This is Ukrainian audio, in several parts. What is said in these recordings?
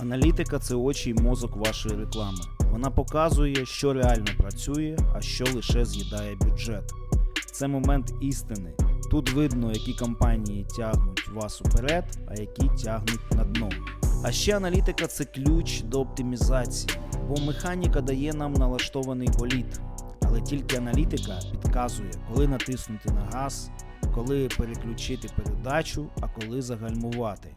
Аналітика це очі й мозок вашої реклами. Вона показує, що реально працює, а що лише з'їдає бюджет. Це момент істини. Тут видно, які компанії тягнуть вас уперед, а які тягнуть на дно. А ще аналітика це ключ до оптимізації, бо механіка дає нам налаштований боліт. Але тільки аналітика підказує, коли натиснути на газ, коли переключити передачу, а коли загальмувати.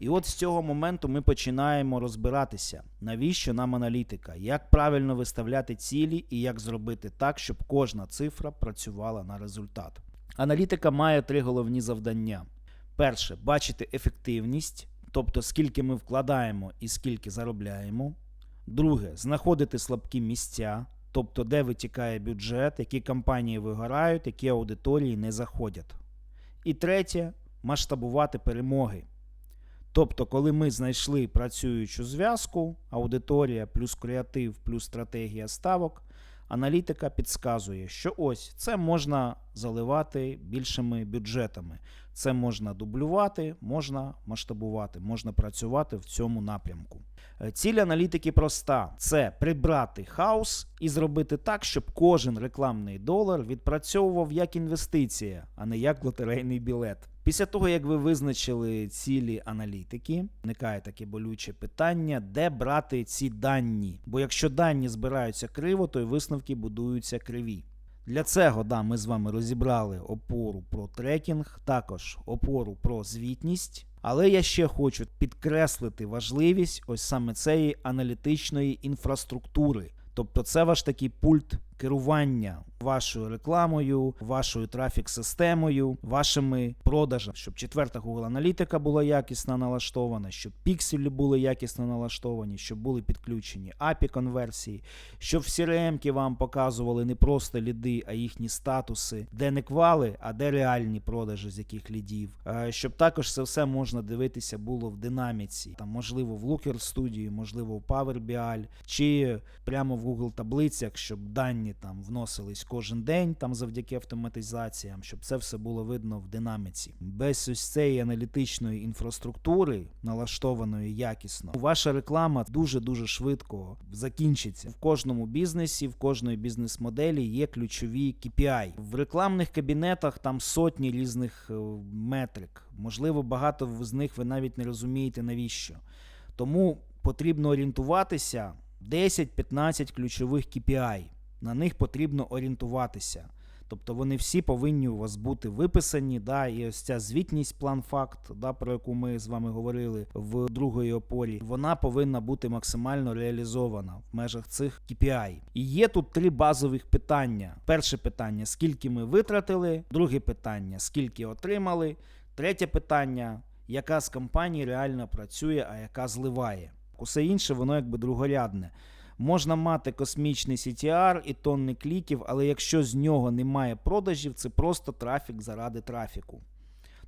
І от з цього моменту ми починаємо розбиратися, навіщо нам аналітика, як правильно виставляти цілі і як зробити так, щоб кожна цифра працювала на результат. Аналітика має три головні завдання: перше бачити ефективність, тобто скільки ми вкладаємо і скільки заробляємо. Друге знаходити слабкі місця, тобто де витікає бюджет, які компанії вигорають, які аудиторії не заходять. І третє масштабувати перемоги. Тобто, коли ми знайшли працюючу зв'язку, аудиторія плюс креатив плюс стратегія ставок, аналітика підказує, що ось це можна заливати більшими бюджетами, це можна дублювати, можна масштабувати, можна працювати в цьому напрямку. Е, Ціль аналітики проста: це прибрати хаос і зробити так, щоб кожен рекламний долар відпрацьовував як інвестиція, а не як лотерейний білет. Після того, як ви визначили цілі аналітики, виникає таке болюче питання, де брати ці дані. Бо якщо дані збираються криво, то й висновки будуються криві. Для цього да, ми з вами розібрали опору про трекінг, також опору про звітність. Але я ще хочу підкреслити важливість ось саме цієї аналітичної інфраструктури. Тобто це ваш такий пульт керування вашою рекламою, вашою трафік-системою, вашими продажами, щоб четверта Google аналітика була якісно налаштована, щоб пікселі були якісно налаштовані, щоб були підключені API конверсії, щоб в CRM вам показували не просто ліди, а їхні статуси, де не квали, а де реальні продажі з яких лідів. Е, Щоб також це все можна дивитися було в динаміці, там можливо в Looker Studio, можливо в Power BI, чи прямо в Google таблицях, щоб дані там вносились кожен день, там завдяки автоматизаціям, щоб це все було видно в динаміці. Без ось цієї аналітичної інфраструктури, налаштованої якісно, ваша реклама дуже дуже швидко закінчиться. В кожному бізнесі, в кожної бізнес-моделі є ключові KPI. В рекламних кабінетах там сотні різних е, метрик. Можливо, багато з них ви навіть не розумієте навіщо. Тому потрібно орієнтуватися 10-15 ключових KPI. На них потрібно орієнтуватися. Тобто вони всі повинні у вас бути виписані, да, і ось ця звітність, план факт, да, про яку ми з вами говорили в другої опорі, вона повинна бути максимально реалізована в межах цих KPI. І є тут три базових питання. Перше питання: скільки ми витратили, друге питання, скільки отримали, третє питання, яка з компаній реально працює, а яка зливає. Усе інше, воно якби другорядне. Можна мати космічний CTR і тонни кліків, але якщо з нього немає продажів, це просто трафік заради трафіку.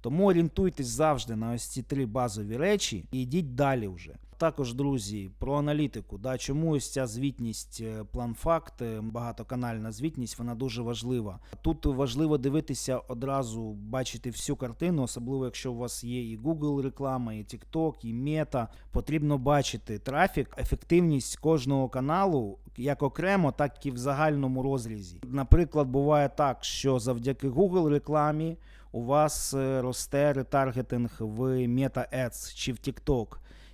Тому орієнтуйтесь завжди на ось ці три базові речі і йдіть далі вже. Також, друзі, про аналітику. Да, чому ось ця звітність, е, план факт, е, багатоканальна звітність, вона дуже важлива. Тут важливо дивитися одразу, бачити всю картину, особливо якщо у вас є і Google реклама, і TikTok, і Meta. Потрібно бачити трафік, ефективність кожного каналу. Як окремо, так і в загальному розрізі. Наприклад, буває так, що завдяки Google рекламі у вас е, росте ретаргетинг в Meta Ads чи в TikTok.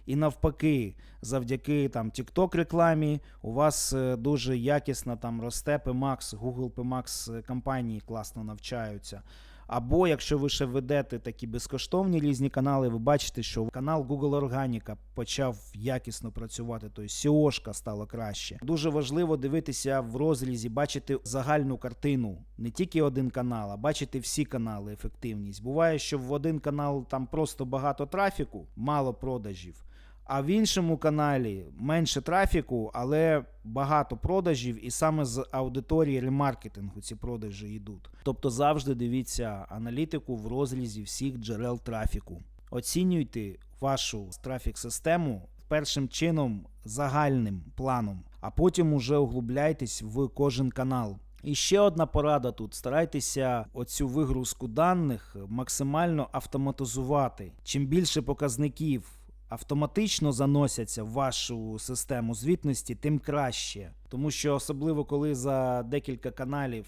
І навпаки, завдяки там TikTok рекламі у вас е, дуже якісно там росте PMAX, Google PMAX е, компанії класно навчаються. Або якщо ви ще ведете такі безкоштовні різні канали, ви бачите, що канал Google Органіка почав якісно працювати, тобто SEO-шка стало краще. Дуже важливо дивитися в розрізі, бачити загальну картину, не тільки один канал, а бачити всі канали, ефективність. Буває, що в один канал там просто багато трафіку, мало продажів. А в іншому каналі менше трафіку, але багато продажів, і саме з аудиторії ремаркетингу ці продажі йдуть. Тобто завжди дивіться аналітику в розрізі всіх джерел трафіку. Оцінюйте вашу трафік-систему першим чином загальним планом, а потім уже углубляйтесь в кожен канал. І ще одна порада тут: старайтеся оцю вигрузку даних максимально автоматизувати. Чим більше показників автоматично заносяться в вашу систему звітності, тим краще. Тому що особливо коли за декілька каналів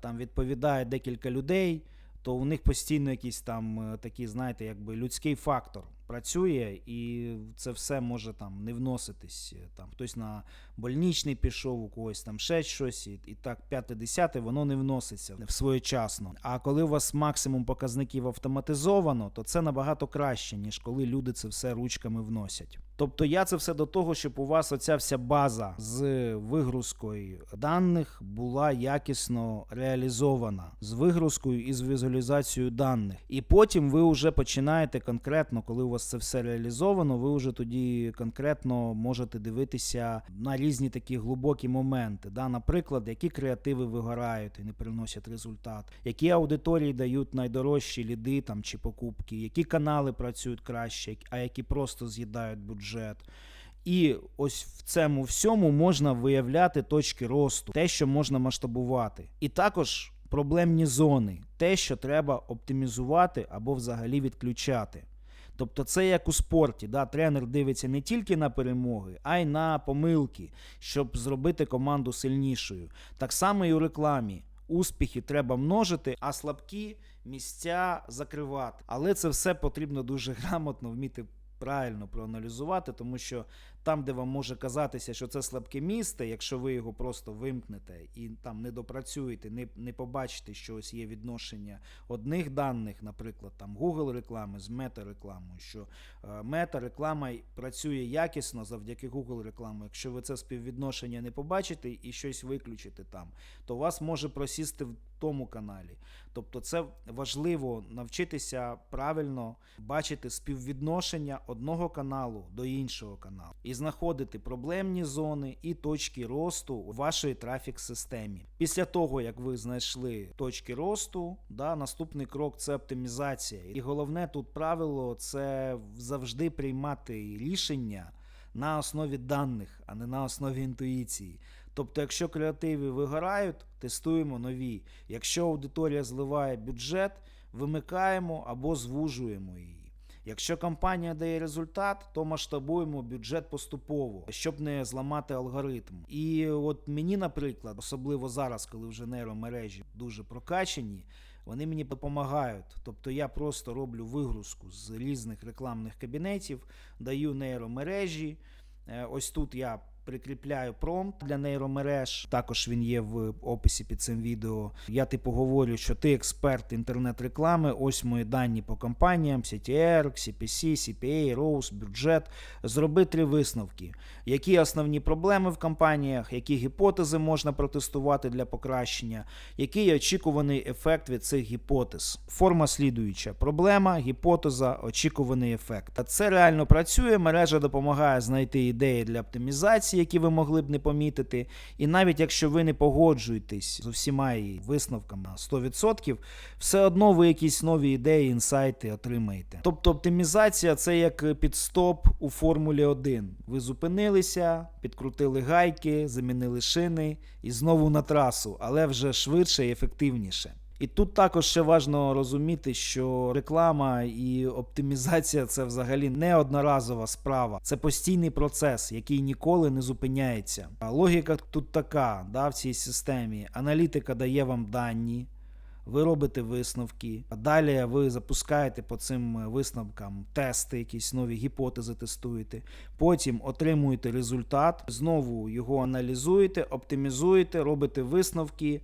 там відповідає декілька людей, то у них постійно якийсь там е, такий, знаєте, якби людський фактор працює, і це все може там не вноситись. Е, Там хтось на больничний пішов, у когось там ще щось, і, і так п'яте десяте воно не вноситься своєчасно. А коли у вас максимум показників автоматизовано, то це набагато краще, ніж коли люди це все ручками вносять. Тобто я це все до того, щоб у вас оця вся база з вигрузкою даних була якісно реалізована з вигрузкою і з візуалізацією даних. І потім ви вже починаєте конкретно, коли у вас це все реалізовано, ви вже тоді конкретно можете дивитися на різні такі глибокі моменти. Да? Наприклад, які креативи вигорають і не приносять результат, які аудиторії дають найдорожчі ліди там чи покупки, які канали працюють краще, а які просто з'їдають бюджет. І ось в цьому всьому можна виявляти точки росту, те, що можна масштабувати. І також проблемні зони, те, що треба оптимізувати або взагалі відключати. Тобто це як у спорті, да? тренер дивиться не тільки на перемоги, а й на помилки, щоб зробити команду сильнішою. Так само і у рекламі. Успіхи треба множити, а слабкі місця закривати. Але це все потрібно дуже грамотно вміти правильно проаналізувати, тому що там, де вам може казатися, що це слабке місце, якщо ви його просто вимкнете і там не допрацюєте, не, не побачите, що ось є відношення одних даних, наприклад, там Google реклами з мета-рекламою, що е, мета-реклама працює якісно завдяки Google рекламі. Якщо ви це співвідношення не побачите і щось виключите там, то вас може просісти в тому каналі. Тобто, це важливо навчитися правильно бачити співвідношення одного каналу до іншого каналу і знаходити проблемні зони і точки росту у вашій трафік-системі. Після того, як ви знайшли точки росту, да, наступний крок це оптимізація. І головне тут правило це завжди приймати рішення на основі даних, а не на основі інтуїції. Тобто, якщо креативи вигорають, тестуємо нові. Якщо аудиторія зливає бюджет, вимикаємо або звужуємо її. Якщо компанія дає результат, то масштабуємо бюджет поступово, щоб не зламати алгоритм. І от мені, наприклад, особливо зараз, коли вже нейромережі дуже прокачені, вони мені допомагають. Тобто я просто роблю вигрузку з різних рекламних кабінетів, даю нейромережі. Е, Ось тут я прикріпляю промпт для нейромереж. Також він є в описі під цим відео. Я типу говорю, що ти експерт інтернет-реклами. Ось мої дані по компаніям: CTR, CPC, CPA, ROAS, бюджет. Зроби три висновки. Які основні проблеми в компаніях, які гіпотези можна протестувати для покращення, який очікуваний ефект від цих гіпотез. Форма слідуюча: проблема, гіпотеза, очікуваний ефект. Це реально працює. Мережа допомагає знайти ідеї для оптимізації, які ви могли б не помітити. І навіть якщо ви не погоджуєтесь з усіма її висновками на 100%, все одно ви якісь нові ідеї, інсайти отримаєте. Тобто оптимізація це як підстоп у Формулі 1. Ви зупинилися, підкрутили гайки, замінили шини і знову на трасу, але вже швидше і ефективніше. І тут також ще важливо розуміти, що реклама і оптимізація це взагалі не одноразова справа, це постійний процес, який ніколи не зупиняється. А логіка тут така, да, в цій системі. Аналітика дає вам дані, ви робите висновки, а далі ви запускаєте по цим висновкам тести, якісь нові гіпотези тестуєте. Потім отримуєте результат, знову його аналізуєте, оптимізуєте, робите висновки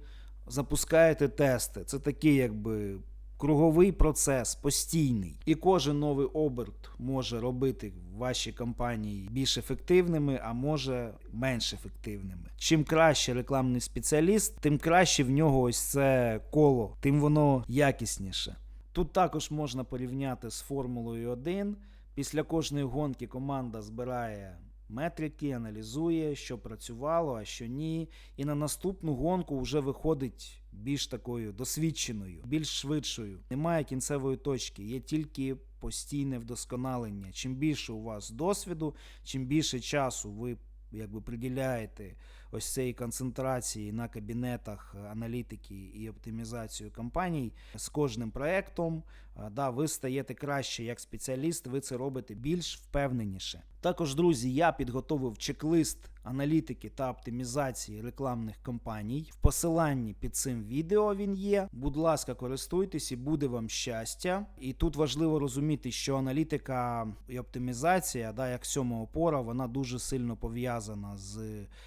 запускаєте тести. Це такий, якби. Круговий процес постійний, і кожен новий оберт може робити ваші компанії більш ефективними, а може менш ефективними. Чим краще рекламний спеціаліст, тим краще в нього ось це коло, тим воно якісніше. Тут також можна порівняти з Формулою 1. Після кожної гонки команда збирає метрики, аналізує, що працювало, а що ні. І на наступну гонку вже виходить більш такою досвідченою, більш швидшою. Немає кінцевої точки, є тільки постійне вдосконалення. Чим більше у вас досвіду, чим більше часу ви якби приділяєте ось цієї концентрації на кабінетах аналітики і оптимізацію компаній з кожним проектом да, ви стаєте краще як спеціаліст, ви це робите більш впевненіше. Також, друзі, я підготовив чек-лист аналітики та оптимізації рекламних кампаній. В посиланні під цим відео він є. Будь ласка, користуйтесь і буде вам щастя. І тут важливо розуміти, що аналітика і оптимізація, да, як сьома опора, вона дуже сильно пов'язана з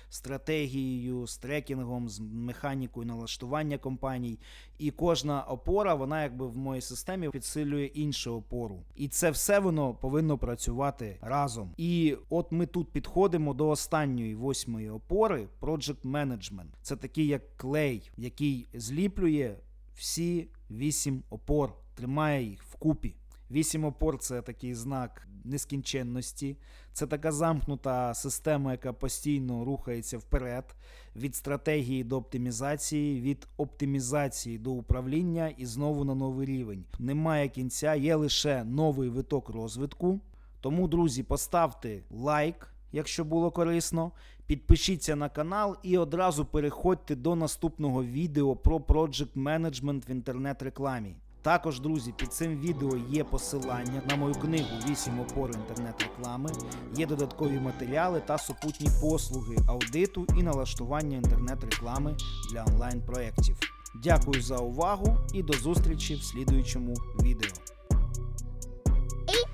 стратегією, з трекінгом, з механікою налаштування компаній. І кожна опора, вона якби в моїй системі підсилює іншу опору. І це все воно повинно працювати разом. І от ми тут підходимо до останньої восьмої опори Project Management. Це такий як клей, який зліплює всі вісім опор, тримає їх вкупі. Вісім опор це такий знак нескінченності. Це така замкнута система, яка постійно рухається вперед від стратегії до оптимізації, від оптимізації до управління і знову на новий рівень. Немає кінця, є лише новий виток розвитку. Тому, друзі, поставте лайк, якщо було корисно. Підпишіться на канал і одразу переходьте до наступного відео про Project Management в інтернет-рекламі. Також, друзі, під цим відео є посилання на мою книгу «8 опор інтернет-реклами. Є додаткові матеріали та супутні послуги аудиту і налаштування інтернет-реклами для онлайн-проєктів. Дякую за увагу і до зустрічі в слідуючому відео.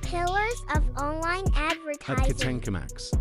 Pillars of online at advertising. Katanka Max.